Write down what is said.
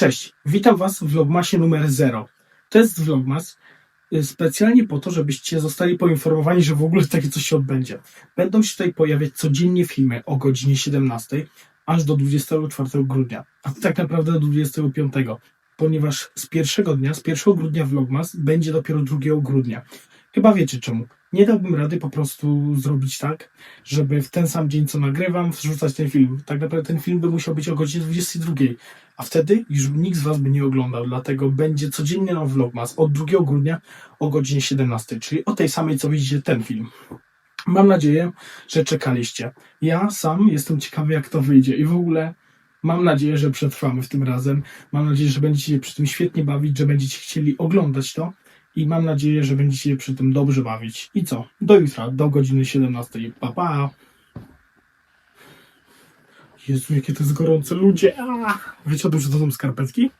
Cześć, witam Was w Vlogmasie numer 0. To jest Vlogmas y, specjalnie po to, żebyście zostali poinformowani, że w ogóle takie coś się odbędzie. Będą się tutaj pojawiać codziennie filmy o godzinie 17 aż do 24 grudnia, a tak naprawdę do 25, ponieważ z pierwszego dnia, z 1 grudnia Vlogmas będzie dopiero 2 grudnia. Chyba wiecie czemu. Nie dałbym rady po prostu zrobić tak, żeby w ten sam dzień, co nagrywam, wrzucać ten film. Tak naprawdę ten film by musiał być o godzinie 22, a wtedy już nikt z Was by nie oglądał, dlatego będzie codziennie na Vlogmas od 2 grudnia o godzinie 17, czyli o tej samej, co widzicie ten film. Mam nadzieję, że czekaliście. Ja sam jestem ciekawy, jak to wyjdzie i w ogóle mam nadzieję, że przetrwamy w tym razem. Mam nadzieję, że będziecie przy tym świetnie bawić, że będziecie chcieli oglądać to i mam nadzieję, że będziecie przy tym dobrze bawić. I co? Do jutra, do godziny 17. Pa, pa! Jezu, jakie to jest gorące. Ludzie! A! Wiecie o tym, że to są skarpetki?